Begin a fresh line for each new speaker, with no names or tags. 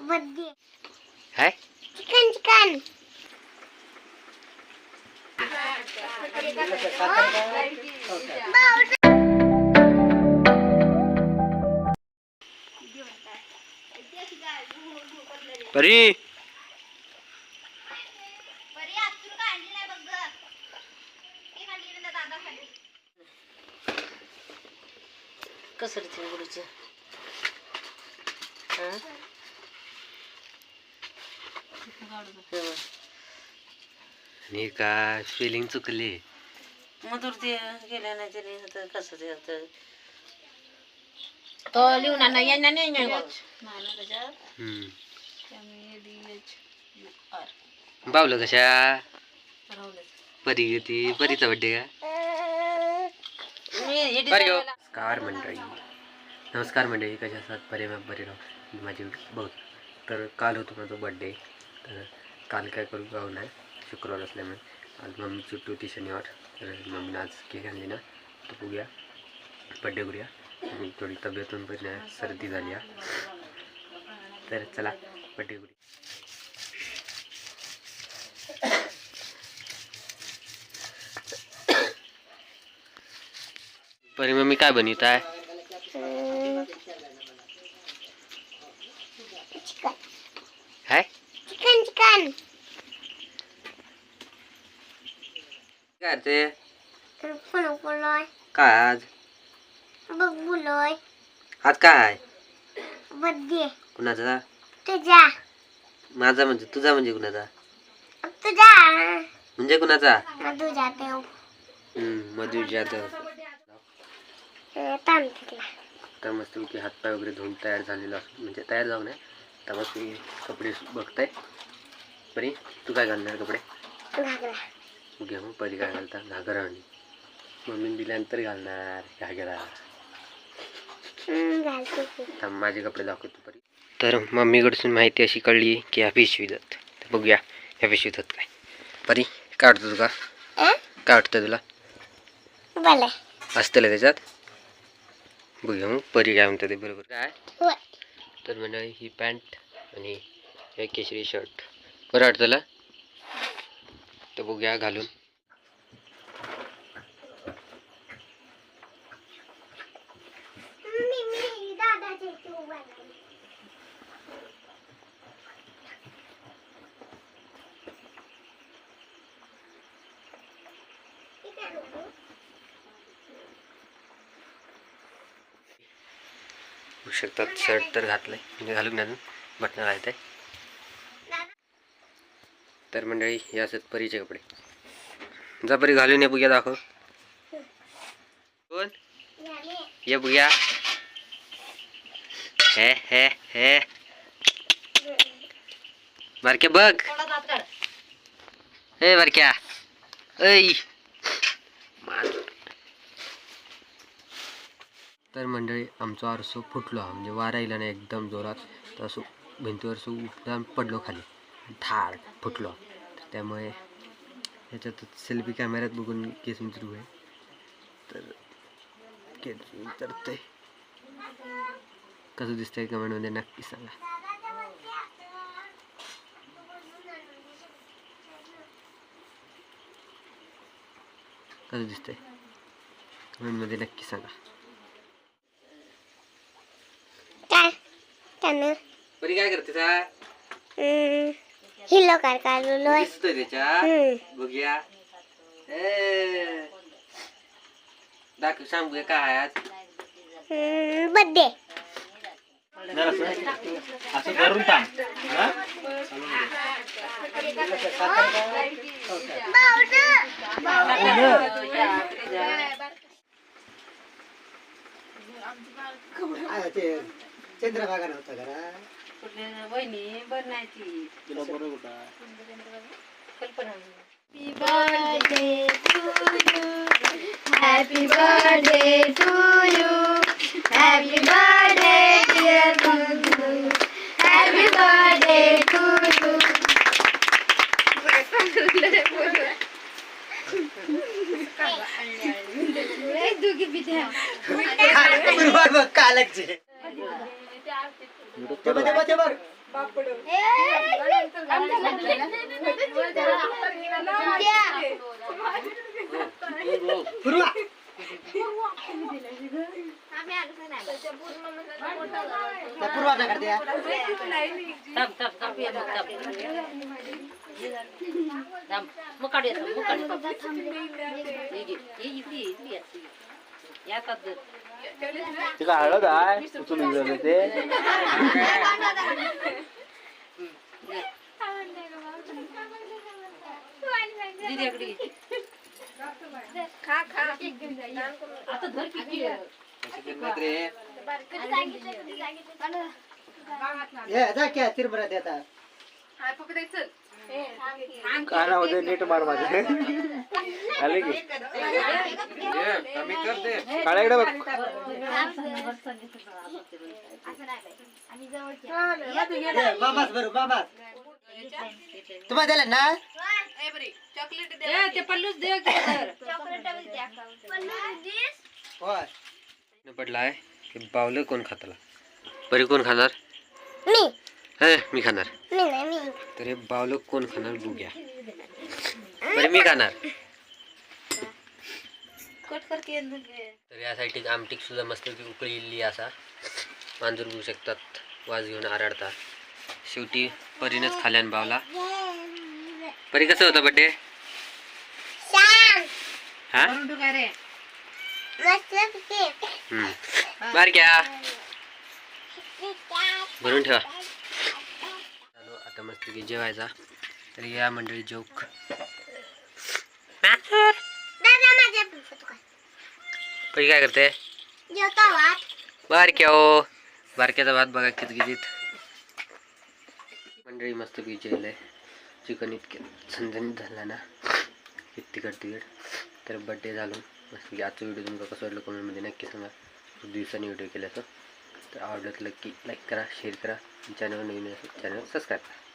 Birthday
hi
chicken chicken.
परी.
कसं रे चिंगुडीचं
आणि का स्पेलिंग चुकली?
मधुर ते गेल्या नाही तरी आता कसं ते आता. तो लिहून आणा यांना नाही नाही बघ.
हम्म. बावलं कशा? परी ती परीचा बड्डे का?
मी हे
नमस्कार मंडळी. नमस्कार मंडळी कशा असतात बरे मग बरे राहू. माझी बघ तर काल होतो माझा बड्डे तर काल काय करू जाऊ नाही शुक्रवार असल्यामुळे. आज मम्मी सुट्टी होती शनिवार तर मम्मीनं आज केक आणली ना तर बघूया बड्डे करूया. थोडी तब्येतून पण सर्दी झाली या तर चला बड्डे करूया. परी मम्मी काय बनवित आहे
चिकन
हाय
चिकन चिकन
काय ते काय आज?
बघ बोलोय
आज काय?
बर्थडे
कुणाचा?
तुझा.
माझा म्हणजे तुझा म्हणजे कुणाचा?
तुझा.
म्हणजे कुणाचा?
तुझा देव
हम्म, मधु जाधव.
ताण
मस्त की हातपाय वगैरे धुवून तयार झालेला असतो. म्हणजे तयार जाऊ नये. तर मस्त कपडे बघताय. परी तू काय घालणार कपडे?
घागरा.
घे मग परी काय घालता? घागरा आणि मम्मीने दिल्यानंतर घालणार घागरा. तर माझे कपडे दाखवतो परी तर मम्मीकडसून माहिती अशी कळली की ह्या पिशवीत तर बघूया ह्या पिशवीत काय. परी काय वाटतं तुला?
अं?
काय वाटतं तुला? असतं त्याच्यात? बघूया मग परी काय म्हणते ते बरोबर काय? तर मंडळी ही पॅन्ट आणि हे केशरी शर्ट. बरं वाटतं तुला? तर बघूया घालून.
आहे
शकतात शर्ट तर घातलंय. म्हणजे घालून घालून बटणं आहेत आहे तर मंडळी हे असत परीचे कपडे. जा परी घालून ये बुग्या दाखव. कोण? ये बुग्या हे हे हे. बारक्या बघ. हे बारक्या. ऐ. तर मंडळी आमचा आरसो फुटलो. म्हणजे वारा येईल नाही एकदम जोरात. तर असं भिंतीवर असं उपदान पडलो खाली. ठार फुटलो. तर त्यामुळे ह्याच्यात सेल्फी कॅमेऱ्यात बघून केस मित्र आहे. तर केस उतरतंय कसं दिसतंय कमेंटमध्ये नक्की सांगा. कसं दिसतंय? कमेंटमध्ये नक्की सांगा.
काय?
करते
हिलो कार काढलोय
दिसतोय त्याच्या?
हम्म.
बघूया. ए. दाखव सांग बघूया काय आहे आज?
हम्म, बर्थडे
असं धरून थांब. हा?
चंद्रभागा नव्हता घरा
बहिणी बनायची
कल्पना
Happy birthday to you. Happy birthday, dear Guru. Happy birthday to you.
कालक
ते बघ, ते बघ, ते बघ. पूर्वा त्या पूर्वाचा करते या.
थांब थांब थांब ये मग थांब थांब मग काढ येतो मग काढ येतो. ये घे. ये इकडे ये, इकडे ये. या हातात धर.
तिला हळद आहे उचलून गेलं ते
दीदीकडे घे.
क्या येतात कानामध्ये नीट मार माझे. आले की? काळ्याकडे बघ. तुम्हाला दिला ना?
ए, ते पल्लूच दे
पडला आहे की बावलं कोण खाताला? बरी कोण खाणार?
मी.
हे मी खाणार.
मी नाही मी.
तर हे बावलं कोण खाणार बघूया बरं मी खाणार. तर यासाठी आमटीक सुद्धा मस्त उकळी असा. मांजूर बघू शकतात वाज घेऊन आराडता. शेवटी परीनच खाल्यान बावला. परी कसं होतं बड्डे हा. बारक्या भरून ठेवा. की जेवायचा. तर या मंडळी जोक परी काय? करते? बारक्या हो. बारक्याचा भात बघा कितकितीत मंडळी मस्त की जेवलंय चिकन इतके झणझणीत झाला ना. तिखट तिखट तर बड्डे झालो. मस्त की आजचा व्हिडिओ तुमका कसं वाटलं कमेंटमध्ये नक्की सांगा. खूप दिवसांनी व्हिडिओ केल्याचं. तर आवडलं तर की लाईक करा शेअर करा. चॅनल नवीन असेल चॅनल सबस्क्राईब करा.